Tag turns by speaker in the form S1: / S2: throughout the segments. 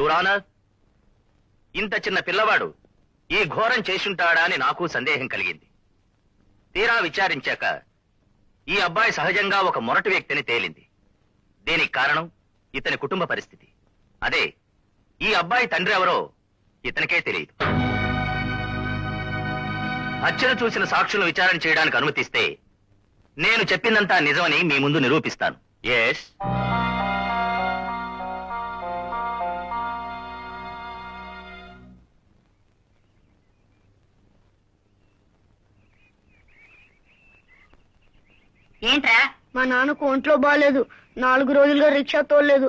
S1: Your honour ఇంత చిన్న పిల్లవాడు ఈ ఘోరం చేసుంటాడా అని నాకు సందేహం కలిగింది. తీరా విచారించాక ఈ అబ్బాయి సహజంగా ఒక మొరటి వ్యక్తిని తేలింది. దీనికి కారణం ఇతని కుటుంబ పరిస్థితి. అదే ఈ అబ్బాయి తండ్రి ఎవరో ఇతనికే తెలియదు. హత్యను చూసిన సాక్షులను విచారణ చేయడానికి అనుమతిస్తే నేను చెప్పిందంతా నిజమని మీ ముందు నిరూపిస్తాను. ఎస్
S2: ఏంట్రా?
S3: మా నాన్నకు ఒంట్లో బాగాలేదు నాలుగు రోజులుగా రిక్షా తోలేదు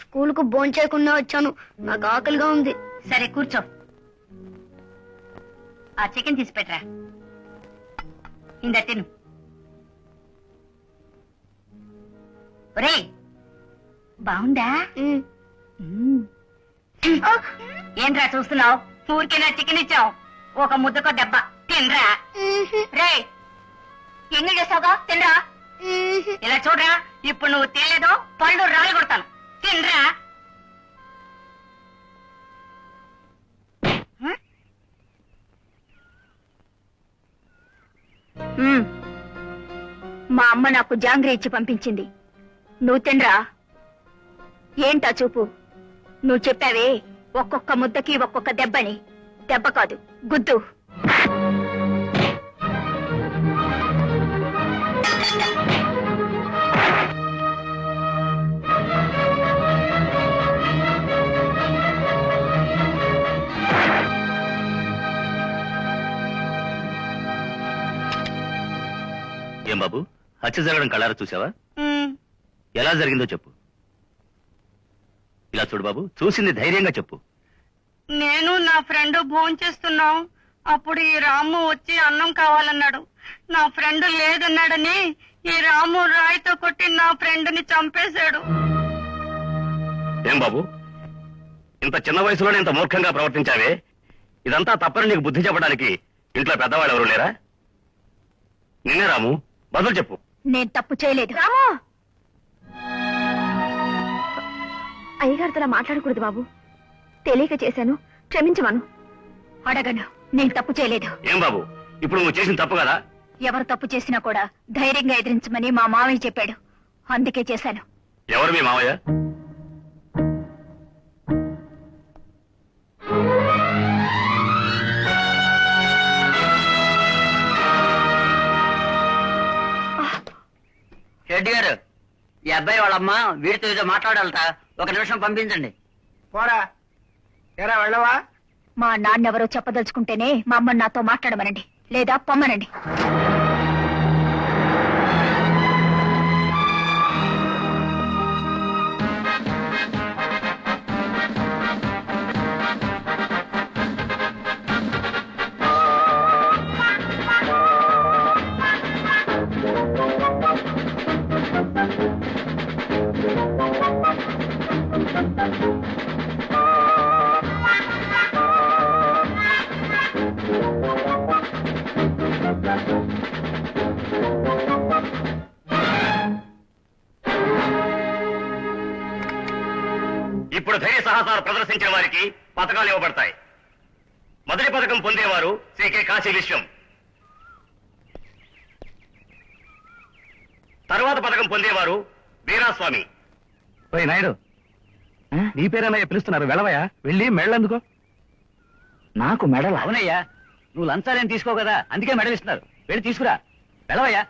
S3: స్కూల్కు భోంచేయకుండా వచ్చాను. నాకు ఆకలిగా ఉంది.
S2: సరే కూర్చో. ఆ చికెన్ తీసి పెట్టరా? ఇంద తిను. బాగుందా. ఏంట్రా చూస్తున్నావు? ఊరికేనా చికెన్ ఇచ్చావు. ఒక ముద్దకో దెబ్బ తినరా. రే ఎన్ని చేసావుగా? తినరా? ఇలా చూడరా ఇప్పుడు నువ్వు తినలేదో పళ్ళు రాళ్ళు కొడతాను. తినరా?
S4: మా అమ్మ నాకు జాంగ్రీ ఇచ్చి పంపించింది. నువ్వు తినరా? ఏంటా చూపు? నువ్వు చెప్పావే ఒక్కొక్క ముద్దకి ఒక్కొక్క దెబ్బని. దెబ్బ కాదు గుద్దు.
S1: ఏం బాబు? హత్య జరగడం కళ్ళారా చూసావా ఎలా జరిగిందో చెప్పు. ఇలా చూడు బాబు చూసింది ధైర్యంగా చెప్పు.
S2: నేను నా ఫ్రెండ్ భోంచేస్తున్నాం అప్పుడు ఈ రాము వచ్చి అన్నం కావాలన్నాడు. నా ఫ్రెండ్ లేదన్నాడని ఈ రాము రాయితో కొట్టి నా ఫ్రెండ్ని చంపేశాడు.
S1: ఏం బాబు? ఇంత చిన్న వయసులోనే ఇంత మూర్ఖంగా ప్రవర్తించావే? ఇదంతా తప్పని నీకు బుద్ధి చెప్పడానికి ఇంట్లో పెద్దవాళ్ళు ఎవరు లేరా? నిన్నే రాము బదులు చెప్పు.
S4: నేను తప్పు చేయలేదు. అయ్యగారితో అలా మాట్లాడకూడదు బాబు. తెలియక చేశాను క్షమించమను. అడగను నేను తప్పు చేయలేదు.
S1: ఏం బాబు? ఇప్పుడు నువ్వు చేసిన తప్పు కదా?
S4: ఎవరు తప్పు చేసినా కూడా ధైర్యంగా ఎదిరించమని మా మావయ్య చెప్పాడు. అందుకే చేశాను.
S1: ఎవరు మీ మావయ్య
S5: రెడ్డి గారు ఈ అబ్బాయి వాళ్ళమ్మ వీడితో ఏదో మాట్లాడాలట. ఒక నిమిషం పంపించండి.
S6: పోరా. ఎరా వెళ్ళవా?
S4: మా నాన్నెవరో చెప్పదలుచుకుంటేనే మా అమ్మని నాతో మాట్లాడమనండి. లేదా పొమ్మనండి.
S1: ధైర్య సాహసాలు ప్రదర్శించిన వారికి పథకాలు ఇవ్వబడతాయి. మొదటి పథకం పొందేవారు శ్రీ కె కాశీ విశ్వం. తర్వాత పథకం పొందేవారు వీరాస్వామి.
S6: ఓయ్ నాయుడు నీ పేరేనా పిలుస్తున్నారు వెళ్ళవయ్యా? వెళ్ళి మెళ్ళందుకో? నాకు మెడల
S5: అవునయ్యా. నువ్వు లంచాలేం తీసుకో కదా అందుకే మెడల్ ఇస్తున్నారు వెళ్ళి తీసుకురా. వెళ్ళవయ్యా.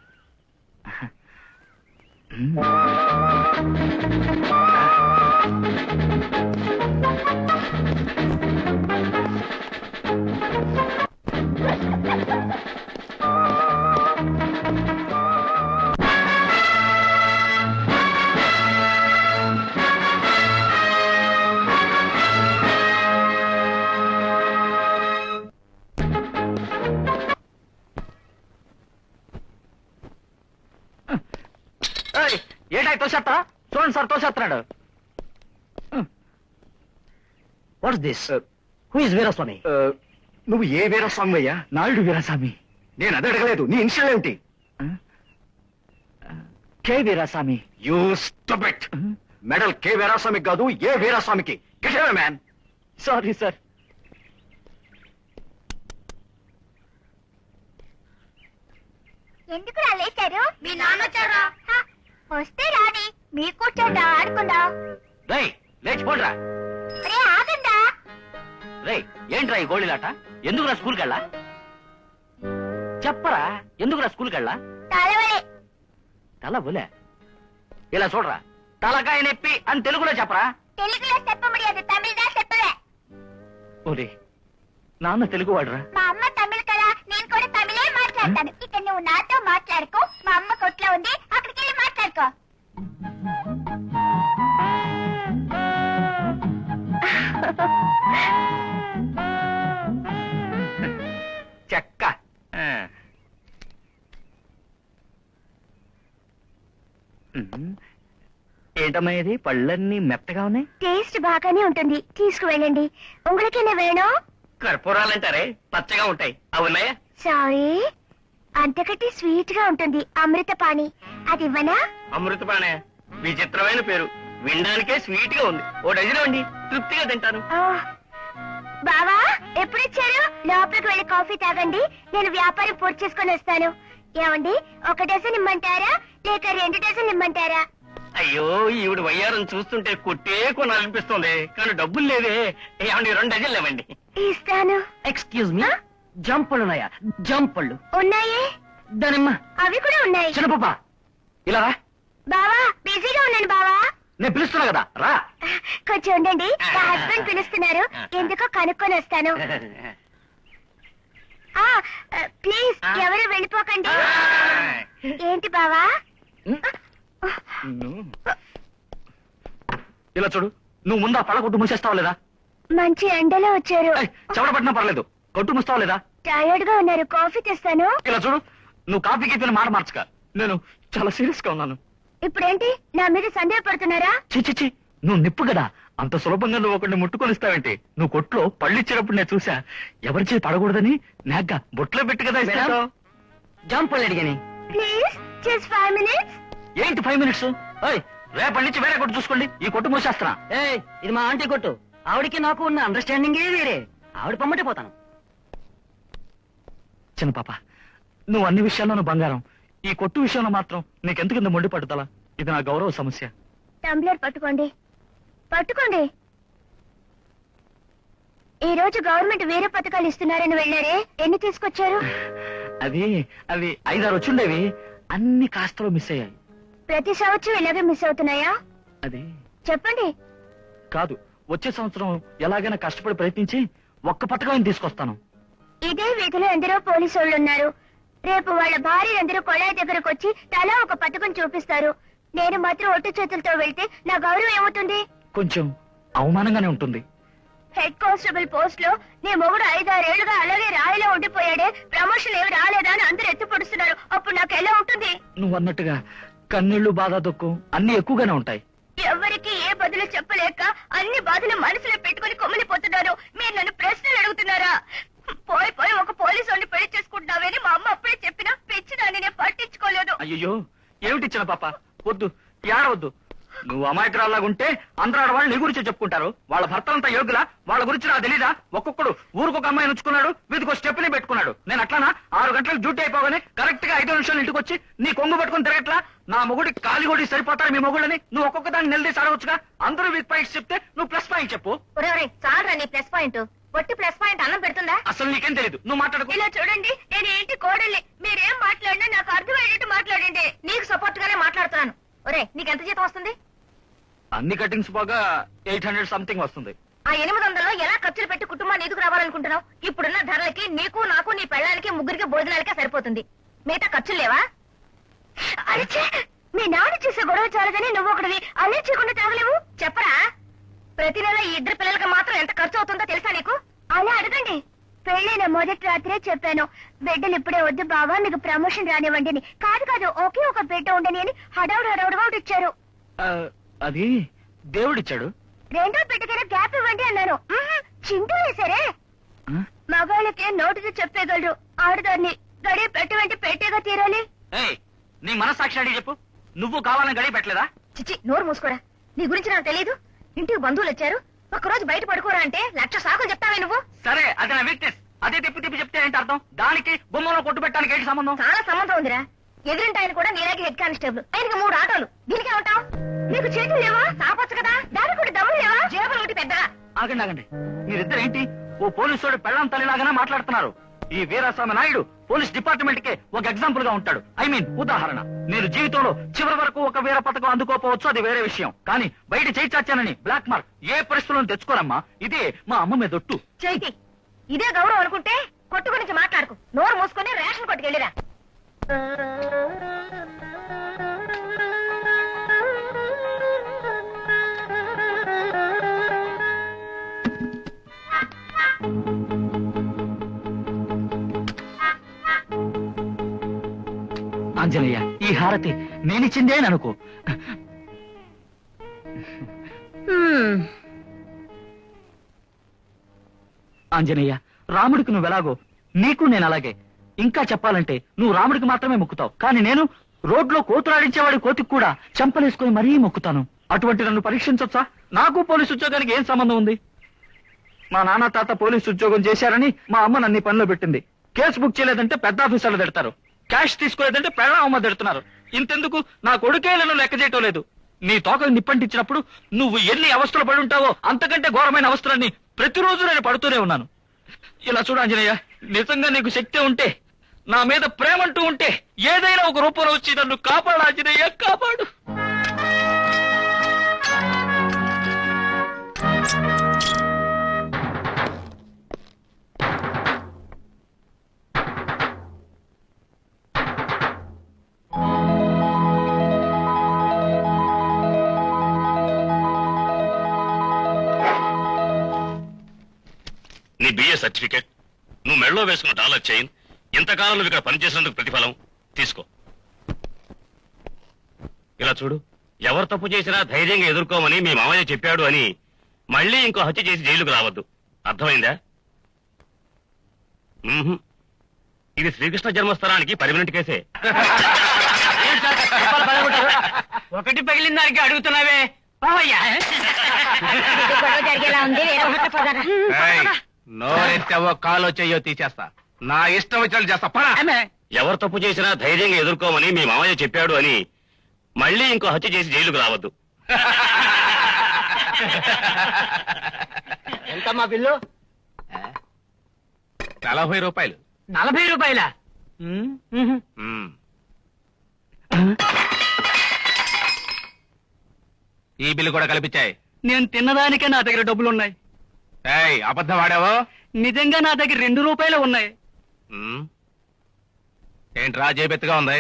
S6: చూడండి sir తోసేస్తున్నాడు. What's this who is Veeraswamy నువ్వు ఏ వీరస్వామి అయ్యా? నాయుడు వీరస్వామి. నేను అది అడగలేదు. నీ ఇన్షియల్ ఏమిటి? K Veeraswamy. You stupid medal K వీరాస్వామికి కాదు ఏ వీరాస్వామికి? మ్యాన్ సారీ సార్
S7: ఎందుకు లేచారు? మీ నాన్న వచ్చారా? వస్తే రాని మీ కూర్చోండా ఆడుకుందా.
S8: రై లేచిపోండ్రా
S7: రే ఆగండా.
S8: రేయ్ ఏంట్రా ఈ గోళీలాట? ఎందుకురా స్కూల్కి వెళ్ళా చెప్పరా ఎందుకురా స్కూల్కి వెళ్ళా
S7: తలవలే.
S8: తల బులే ఇలా చూడరా తలకాయ నొప్పి అని తెలుగులో చెప్పరా?
S7: తెలుగులో చెప్ప ముడియదు తమిళదా చెప్పలే
S8: ఓరే నాన్న తెలుగు వాడరా
S7: మా అమ్మ తమిళ కదా నేను కూడా తమిళే మాట్లాడతాను. ఇక నువ్వు నాతో మాట్లాడుకో.
S8: ఏంటమ్మా ఇది పళ్ళన్నీ మెత్తగా ఉన్నాయి?
S7: టేస్ట్ బాగానే ఉంటుంది. తీసుకువెళ్ళండి. ఉంగులకి వేణు?
S8: కర్పూరాలంటారే? పచ్చగా ఉంటాయి. అవునాయా
S7: సారీ. అంతకంటే స్వీట్గా ఉంటుంది అమృతపాణి. అది ఇవ్వనా?
S8: అమృతపాణే. విచిత్రమైన పేరు. వినడానికే స్వీట్గా ఉంది. ఓ డజన్ అండి తృప్తిగా తింటాను.
S7: బావా ఎప్పుడొచ్చారు? లోపలికి వెళ్ళి కాఫీ తాగండి. నేను వ్యాపారం పూర్తి చేసుకొని వస్తాను. ఏమండి ఒక డజన్ ఇమ్మంటారా? లేక రెండు డజన్ ఇమ్మంటారా?
S8: అయ్యో ఈవిడ వయ్యారం చూస్తుంటే కొట్టే కొనాలనిపిస్తుంది. కానీ డబ్బులు లేవే. ఏమండి రెండు డజన్లు ఇవ్వండి
S7: ఇస్తాను
S5: ఎక్స్క్యూజ్ మీ జంపళ్ళు ఉన్నాయా? జంపళ్ళు.
S7: ఉన్నాయే.
S5: దానిమ్మ.
S7: అవి కూడా ఉన్నాయి.
S8: చిన్నపాప ఇలా రా.
S7: బావా బిజీగా ఉన్నాను బావా.
S8: నేను పిలుస్తున్నా కదా రా.
S7: కొంచెం ఉండండి. నా హస్బెండ్ పిలుస్తున్నారు. ఎందుకో కనుక్కొని వస్తాను. ఆ ప్లీజ్ ఎవరు వెళ్ళిపోకండి? ఏంటి బావా?
S8: ఇలా చూడు నువ్వు ముందా పళ్ళ కొట్టు మూసేస్తావా లేదా?
S7: మంచి ఎండలో వచ్చారు.
S8: ఏయ్, చెమట పట్టినా పర్లేదు. కొట్టు మూస్తావా లేదా?
S7: టైర్డ్గా ఉన్నారు. కాఫీ తెస్తాను.
S8: ఇలా చూడు నువ్వు కాఫీ గీపిన మాట మార్చక. నేను చాలా సీరియస్గా ఉన్నాను.
S7: ఇప్పుడేంటి? నా మీద సందేహపడుతున్నారా?
S8: చి చి, చి నువ్వు నిప్పు కదా. అంత సులభంగా నువ్వు ఒకరిని ముట్టుకొని ఇస్తావేంటి? నువ్వు కొట్లో పళ్ళు ఇచ్చినప్పుడు నేను చూసా ఎవరి చేతి పడకూడదని? నాగ్గా బొట్లో పెట్టి కదా ఇస్తాను
S5: జంపళ్ళు అడిగాని.
S7: ప్లీజ్ జస్ట్ ఫైవ్ మినిట్స్
S8: ఏంటి ఫైవ్ మినిట్స్ రేపటి నుంచి వేరే కొట్టు చూసుకోండి. ఈ కొట్టు మూసేస్తున్నా
S5: ఏయ్ ఇది మా ఆంటీ కొట్టు. ఆవిడకి నాకు ఉన్న అండర్స్టాండింగే వేరే. ఆవిడ పమ్మటే పోతాను.
S8: చిన్న పాప నువ్వు అన్ని విషయాల్లోనూ బంగారం. ఈ కొట్టు విషయంలో మాత్రం నీకెందుకు ఇంత మొండి పట్టుదల? ఇది నా గౌరవ సమస్య.
S7: టంబ్లర్ పట్టుకోండి. పట్టుకోండి. ఈ రోజు గవర్నమెంట్ వేరే పథకాలు ఇస్తున్నారని వెళ్ళారే. ఎన్ని తీసుకొచ్చారు?
S8: అది అవి ఐదారు వచ్చుండేవి. అన్ని కాస్తలో మిస్ అయ్యాయి.
S7: ప్రతి సంవత్సరం ఇలాగే మిస్ అవుతున్నాయా?
S8: అది.
S7: చెప్పండి.
S8: కాదు వచ్చే సంవత్సరం ఎలాగైనా కష్టపడి ప్రయత్నించి ఒక్క పథకం తీసుకొస్తాను.
S7: ఇదే వీధిలో ఎందరో పోలీసు వాళ్ళు ఉన్నారు. రేపు వాళ్ళ భార్యలందరూ కొళాయి దగ్గరకు వచ్చి తలా ఒక పథకం చూపిస్తారు. నేను మాత్రం ఒట్టు చేతులతో వెళ్తే నా గౌరవం ఏమవుతుంది?
S8: కొంచెం అవమానంగానే ఉంటుంది.
S7: హెడ్ కానిస్టేబుల్ పోస్ట్లో నీ మొగుడు ఐదారేళ్ళుగా అలాగే రాయిలో ఉండిపోయాడే ప్రమోషన్ ఏమి రాలేదా అని అందరూ ఎత్తి పొడుస్తున్నారు అప్పుడు నాకు ఎలా ఉంటుంది?
S8: నువ్వు అన్నట్టుగా కన్నీళ్ళు బాధ దుఃఖం అన్ని ఎక్కువగానే ఉంటాయి.
S7: ఎవరికి ఏ బదులు చెప్పలేక అన్ని బాధలు మనసులో పెట్టుకుని కొమ్మిలిపోతున్నారు మీరు నన్ను ప్రశ్నలు అడుగుతున్నారా? పోయి పోయి ఒక పోలీసు వాడిని పెళ్ళి చేసుకుంటున్నావని మా అమ్మ అప్పుడే చెప్పినా పెంచిదాన్ని నేను పట్టించుకోలేదు.
S8: అయ్యో ఏమిటి ఇచ్చిన పాప? వద్దు ఏడవద్దు. నువ్వు అమాయకురాల్లాగా ఉంటే అందరూ ఆడవాళ్ళు నీ గురించి చెప్పుకుంటారు. వాళ్ళ భర్తలంతా యోగులా వాళ్ళ గురించి నాకు తెలీదా? ఒక్కొక్కడు ఊరుకొక అమ్మాయిని ఉంచుకున్నాడు వీధికి స్టెప్ని పెట్టుకున్నాడు. నేను అట్లానా? ఆరు గంటలకు డ్యూటీ అయిపోగానే కరెక్ట్గా ఐదు నిమిషాలు ఇంటికి వచ్చి నీ కొంగు పట్టుకుని తిరగట్లా? నా మొగుడి కాలి కొడి సరిపోతారు మీ మొగుడని? నువ్వు ఒక్కొక్క దాన్ని నిలదీసి అడగొచ్చుగా అందరూ వీక్ పాయింట్స్ చెప్తే నువ్వు ప్లస్ పాయింట్ చెప్పు.
S7: చాలరా నీ ప్లస్ పాయింట్. ఒట్టి ప్లస్ పాయింట్ అన్నం పెడుతుందా?
S8: అసలు నీకేం తెలియదు నువ్వు మాట్లాడుకో.
S7: ఇలా చూడండి నేను ఏంటి కోడల్ని? మీరేం మాట్లాడినా నాకు అర్థమయ్యేటట్టు మాట్లాడండి. నీకు సపోర్ట్ గానే మాట్లాడుతున్నాను. ఒరే నీకు ఎంత జీతం వస్తుంది?
S8: అన్ని కటింగ్స్ పోగా ఎయిట్ హండ్రెడ్ సంథింగ్ వస్తుంది.
S7: ఆ ఎనిమిది వందల్లో ఎలా ఖర్చులు పెట్టి కుటుంబాన్ని ఎదుగు రావాలనుకుంటున్నావు? ఇప్పుడున్న ధరలకి నీకు నాకు నీ పెళ్ళానికి ముగ్గురికి భోజనాలకే సరిపోతుంది. మిగతా ఖర్చులు లేవా? అరిచే మీ నాన్న చేసే గొడవ చాలదని నువ్వు ఒకటివి అల్లే చేయకుండా తాగలేవు? చెప్పరా? ప్రతి నెల ఈ ఇద్దరు పిల్లలకి మాత్రం ఎంత ఖర్చు అవుతుందో తెలుసా నీకు? అలా అడగండి. పెళ్ళైన మొదటి రాత్రే చెప్పాను. బిడ్డలు ఇప్పుడే వద్దు బావా మీకు ప్రమోషన్ రానివ్వండి అని. కాదు కాదు ఒకే ఒక బిడ్డ ఉండని అని హడావుడు హడావుడుగా ఒకటి ఇచ్చారు.
S8: అది దేవుడిచ్చాడు.
S7: రెండో బిడ్డకైనా గ్యాప్ ఇవ్వండి అన్నాను. చింటూ వేశారే? మగాళ్ళకి నోటితో చెప్పేయగలరు. ఆడదాన్ని గడి పెట్టమంటే పెట్టేగా తీరాలి.
S8: నీ మనసాక్షి అడిగి చెప్పు. నువ్వు కావాలని గడి పెట్టలేదా?
S7: చిచ్చి నోరు మూసుకోరా. నీ గురించి నాకు తెలియదు ఇంటికి బంధువులు వచ్చారు.
S9: ఒక్కరోజు బయట పడుకోరా అంటే లక్ష సాకులు చెప్తావే నువ్వు.
S8: సరే అది నా వీక్నెస్ అదే తిప్పి తిప్పి చెప్తే ఏంటి అర్థం? దానికి బొమ్మలో కొట్టు పెట్టడానికి ఏంటి సంబంధం?
S9: చాలా సంబంధం ఉందిరా. ఎదురింటి ఆయన కూడా నీలాగే హెడ్ కానిస్టేబుల్. ఆయనకి మూడు ఆటోలు. దీనికి ఏమంటావు నీకు చేతులు లేవా? సాపొచ్చు కదా. దానికి కూడా దమ్ములు లేవా? జేబులు ఒకటి పెద్దగా
S8: ఆగండి ఆగండి. మీరిద్దరు ఏంటి ఓ పోలీసు పెళ్ళం తల్లిలాగానే మాట్లాడుతున్నారు. ఈ వీరాస్వామి నాయుడు పోలీస్ డిపార్ట్మెంట్కి ఒక ఎగ్జాంపుల్గా ఉంటాడు. ఐ మీన్ ఉదాహరణ. నేను జీవితంలో చివరి వరకు ఒక వీర పథకం అందుకోపోవచ్చు అది వేరే విషయం. కానీ బయట చేయి చాచానని బ్లాక్ మార్క్ ఏ పరిస్థితులను తెచ్చుకోరమ్మా. ఇదే మా అమ్మ మీద ఒట్టు.
S9: చైతి ఇదే గౌరవం అనుకుంటే కొట్టు గురించి మాట్లాడుకు. నోరు మూసుకొని రేషన్ కొట్టుకెళ్ళిరా
S8: ఆంజనేయ ఈ హారతి నేనిచ్చిందే అని అనుకో. ఆంజనేయ రాముడికి నువ్వు ఎలాగో నీకు నేను అలాగే. ఇంకా చెప్పాలంటే నువ్వు రాముడికి మాత్రమే మొక్కుతావు. కానీ నేను రోడ్లో కోతులాడించేవాడి కోతికి కూడా చెంపలేసుకుని మరీ మొక్కుతాను. అటువంటి నన్ను పరీక్షించొచ్చా? నాకు పోలీసు ఉద్యోగానికి ఏం సంబంధం ఉంది? మా నాన్న తాత పోలీసు ఉద్యోగం చేశారని మా అమ్మ నన్ను పనిలో పెట్టింది. కేసు బుక్ చేయలేదంటే పెద్ద ఆఫీసర్లు తిడతారు. క్యాష్ తీసుకోలేదంటే పెళ్ళ అమ్మ ఇంతెందుకు? నా కొడుకే నన్ను లెక్క చేయటం లేదు. నీ తోకలు నిప్పంటించినప్పుడు నువ్వు ఎన్ని అవస్థలు పడి ఉంటావో అంతకంటే ఘోరమైన అవస్థలన్నీ ప్రతిరోజు నేను పడుతూనే ఉన్నాను. ఇలా చూడు ఆంజనేయ నిజంగా నీకు శక్తి ఉంటే నా మీద ప్రేమంటూ ఉంటే ఏదైనా ఒక రూపంలో వచ్చి నన్ను కాపాడు ఆంజనేయ కాపాడు.
S10: BA certificate. నువ్వు మెడలో వేసుకున్న డాలర్ చైన్. ఇంతకాలం నువ్వు ఇక్కడ పనిచేసినందుకు ప్రతిఫలం. తీసుకో. ఇలా చూడు. ఎవరు తప్పు చేసినా ధైర్యంగా ఎదుర్కోమని మీ మామయ్య చెప్పాడు అని మళ్ళీ ఇంకో హత్య చేసి జైలుకు రావద్దు. అర్థమైందా. ఇది శ్రీకృష్ణ జన్మస్థలానికి పర్మనెంట్ కేసే.
S5: ఒకటి పగిలిన దానికి అడుగుతున్నావే. పోవయ్యా
S9: గొడవ జరిగేలా ఉంది వేరే ఒకటి పదరా
S11: నోరెత్తావో కాలో చెయ్యో తీసేస్తా. నా ఇష్టం వచ్చినట్టు చేస్తా. పరా
S10: ఎవరు తప్పు చేసినా ధైర్యంగా ఎదుర్కోమని మీ మామయ్య చెప్పాడు అని మళ్ళీ ఇంకో హత్య చేసి జైలుకు రావద్దు.
S5: ఎంతమ్మా బిల్లు?
S11: నలభై రూపాయలు.
S5: నలభై రూపాయల?
S11: మ్మ్. ఈ బిల్లు కూడా కల్పించాయి.
S8: నేను తిన్నదానికే నా దగ్గర డబ్బులు ఉన్నాయి
S11: ఏయ్ అబద్ధం ఆడావో?
S8: నిజంగా నా దగ్గర రెండు రూపాయలు ఉన్నాయి.
S11: ఏంట్రా జేబెత్తుగా ఉంది?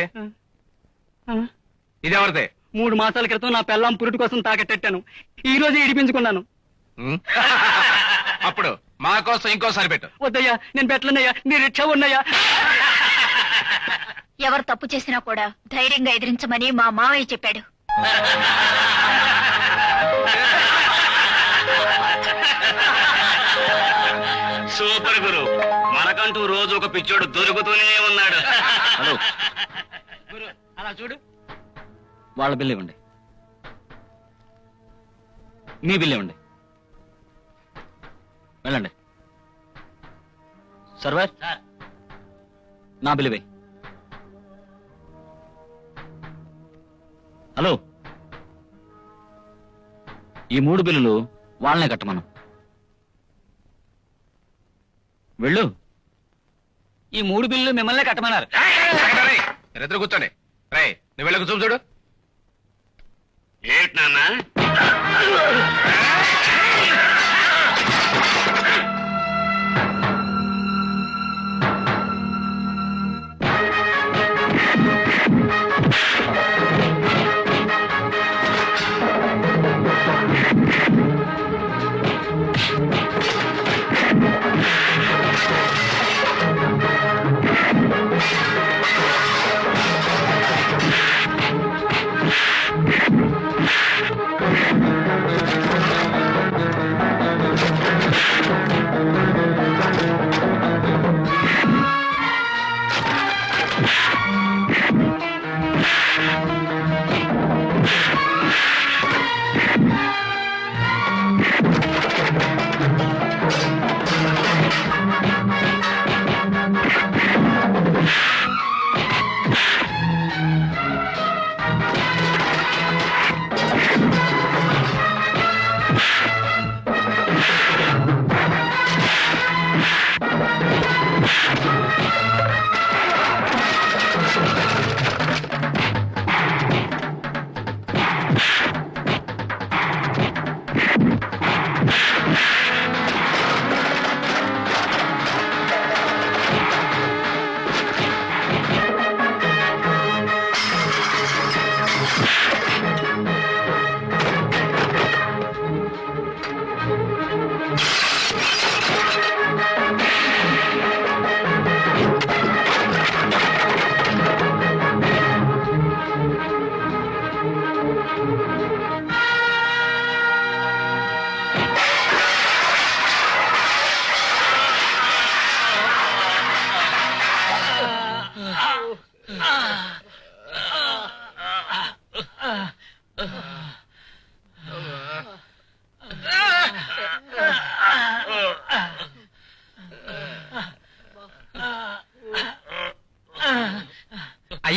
S11: ఇదెవరిదే
S8: మూడు మాసాల క్రితం నా పెళ్ళాం పురుటి కోసం తాకట్టెట్టాను ఈ రోజు ఇడిపించుకున్నాను.
S11: అప్పుడు మా కోసం ఇంకోసారి పెట్టు.
S8: వద్దయ్యా నేను పెట్టలనయ్యా నీ రిక్షా ఉన్నాయా
S4: ఎవరు తప్పు చేసినా కూడా ధైర్యంగా ఎదిరించమని మా మావయ్య చెప్పాడు.
S10: మనకంటూ రోజు ఒక పిచ్చోడు దొరుకుతూనే ఉన్నాడు.
S8: హలో. అలా చూడు. వాళ్ళ బిల్లు ఇవ్వండి. మీ బిల్లు ఇవ్వండి. వెళ్ళండి. సర్వర్ నా బిల్లు ఇవ్వండి హలో. ఈ మూడు బిల్లులు వాళ్ళనే కట్టమను. వెళ్ళు. ఈ మూడు బిల్లులు మిమ్మల్నే కట్టమన్నారు.
S11: ఎదురు కూర్చోండి. రై నువ్వు వెళ్ళకు చూపు చూడు.
S10: ఏంటి నాన్న?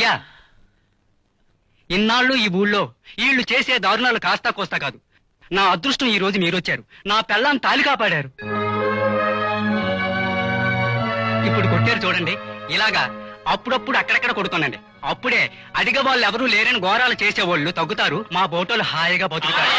S12: అయ్యా ఇన్నాళ్ళు ఈ ఊళ్ళో వీళ్ళు చేసే దారుణాలు కాస్తా కోస్తా కాదు. నా అదృష్టం ఈ రోజు మీరొచ్చారు. నా పెళ్ళాం తాలి కాపాడారు. ఇప్పుడు కొట్టారు చూడండి. ఇలాగా అప్పుడప్పుడు అక్కడక్కడ కొడుకోనండి అప్పుడే అడిగ వాళ్ళు ఎవరూ లేరని ఘోరాలు చేసేవాళ్ళు తగ్గుతారు. మా బోటోలు హాయిగా బతుకుతారు.